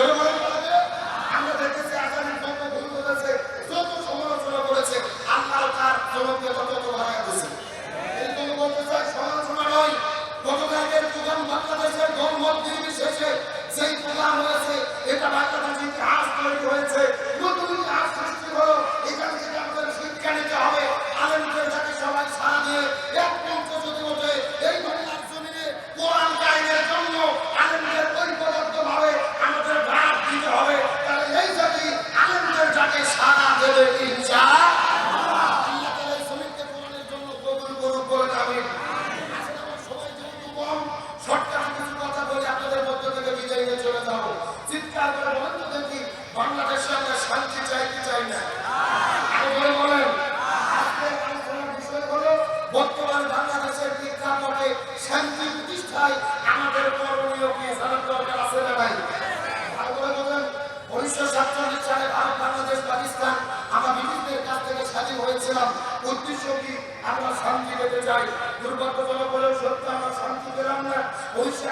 சொல்லுங்க চলে যাব। চিৎকার করে দেখি, বাংলাদেশে আমরা শান্তি চাই চাই না? আরও বলেন। বর্তমান বাংলাদেশের প্রেক্ষাপটে শান্তি প্রতিষ্ঠায় আমাদের উনিশশো সাতচল্লিশ সালে ভারত, বাংলাদেশ, পাকিস্তান, আমরা ব্রিটিশদের কাছ থেকে স্বাধীন হয়েছিলাম। উদ্দেশ্য কি? আমরা শান্তি পেতে চাই। দুর্ভাগ্যজনক হলেও সত্য, আমরা শান্তি পেলাম না।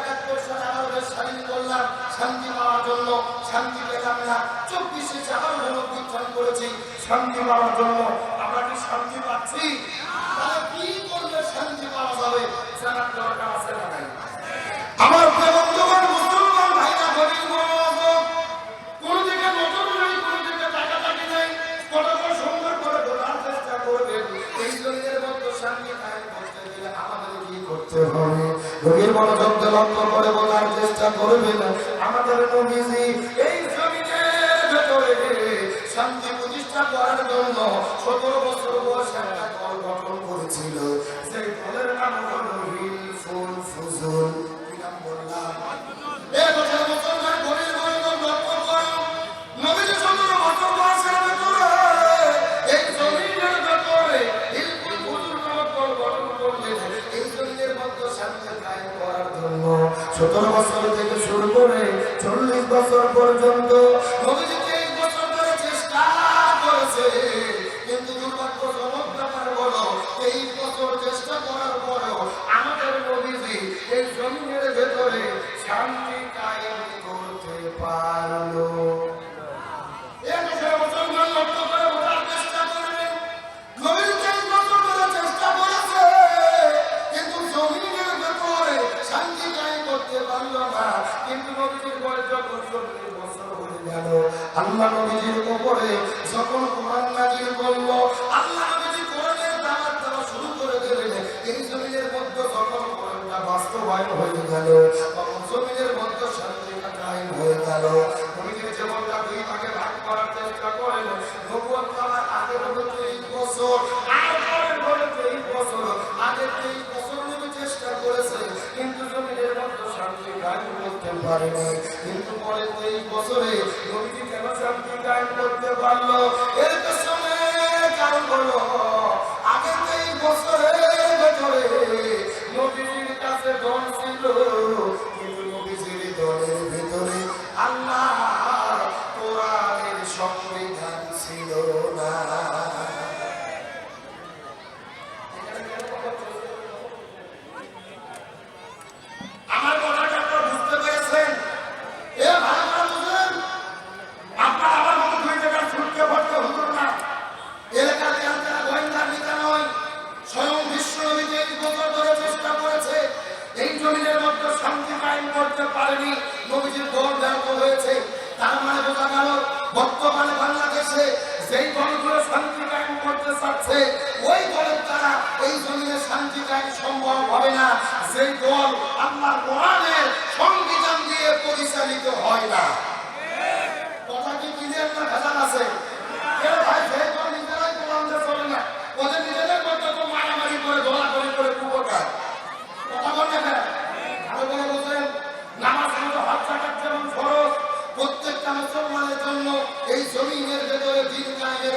একাত্তর সালে আমাদের স্বাধীন করলাম শান্তি পাওয়ার জন্য শান্তি পেলাম না। চব্বিশে চার হলো উত্থান করেছি, শান্তি পাওয়ার জন্য। আমরা কি শান্তি পাচ্ছি? তাহলে কি করলে শান্তি পাওয়া যাবে? জানার দরকার আছে না বলার না। আমাদের নবীজি সতেরো বছর থেকে শুরু করে চল্লিশ বছর পর্যন্ত আল্লাহ নবীজির উপরে যখন কোরআন নাজিল করল, আল্লাহ নবীজি কোরআনের দাওয়াত দেওয়া শুরু করে দিলেন। এই জমিনের মধ্যে যখন কোরআনটা বাস্তবায়ন হয়ে গেল, তখন জমিনের মধ্যে শান্তিটা কায়েম হয়ে গেল। নবীজির জীবনটা দুই ভাগে ভাগ করার চেষ্টা করেন নবুয়ত পাওয়ার আগে হলো তেইশ বছর আর পরের হলো তেইশ বছর। আগে তেইশ বছর নবী চেষ্টা করেছে, কিন্তু জমিনের মধ্যে শান্তি কায়েম করতে পারেনি। কিন্তু পরে তেইশ বছরে নবীজি কেন শান্তি কায়েম করতে পারল? এর পেছনে কারণ হলো। আগে তেইশ বছরের ভেতরে নবীজির কাছে ধন ছিল। করতে নবীজির দল ব্যর্থ হয়েছে তার মানে বোঝা গেল বর্তমানে বাংলাদেশে যেই দলগুলো শান্তি কায়েম করতে চাচ্ছে, ওই দলের দ্বারা এই জমিনে শান্তি কায়েম সম্ভব হবে না। যেই দল আল্লাহ কোরআনের সংবিধান দিয়ে পরিচালিত হয় না। কথা কি ক্লিয়ার না ভেজাল আছে? ভাই যে দল নিজেরাই কোরআন দিয়ে চলে না ওদের নিজেদের মধ্যে তো মারামারি করে দোলাদলি করে কুপকার কথা বলতে না ভালো করে বলছেন নামাজ মতো হাত চাকার যেমন ফরজ প্রত্যেকটা মুসলমানের জন্য এই জমিনের ভেতরে দিন কায়েমের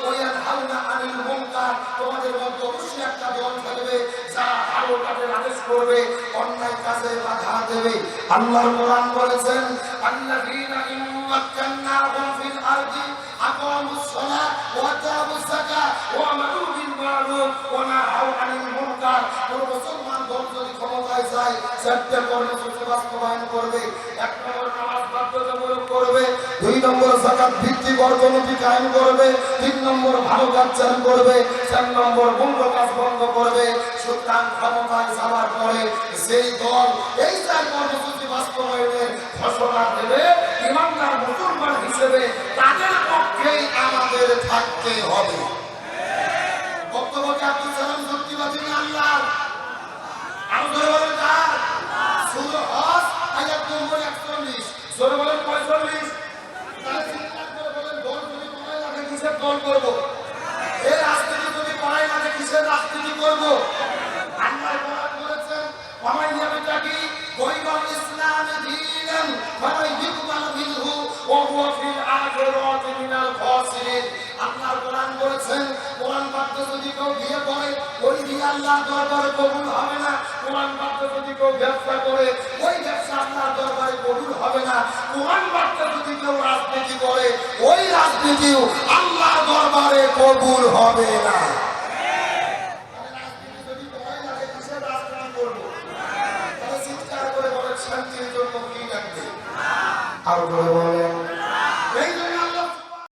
করবে অন্যায় কাজে বাধা দেবে। আল্লাহর কোরআন বলেছেন, আল্লাযীনা ইম্মাক্কান্নাহুম ফিল আরদি আকামুস সালাত ওয়া আতাউস যাকাত ওয়া আমারু বিল মারুফ ওয়া নাহাউ আনিল মুনকার। কোন মুসলমান দল যদি ক্ষমতায় যায়, চারটি কর্মসূচি বাস্তবায়ন করবে। এক নম্বর নামাজ বাধ্যতামূলক দুই নম্বর সাকাত ভিত্তিক অর্থনীতি কায়েম করবে, তিন নম্বর ভালো কাজ চালু করবে, চার নম্বর মূল্য কাজ বন্ধ করবে, সুতরাং ক্ষমতায় যাওয়ার পরে সেই দল, এই চার কর্মসূচি বাস্তব যদি কেউ বিয়ে করে ওই বিয়ে আল্লাহ দরবারে কবুল হবে না, কোরআন বাক্য যদি কেউ ব্যবসা করে, ওই ব্যবসা আল্লাহ দরবারে কবুল হবে না, কোরআন বাক্য যদি কেউ রাজনীতি করে, ওই রাজনীতিও আল্লাহ দরবারে কবুল হবে না। জন্য কি আরও বলে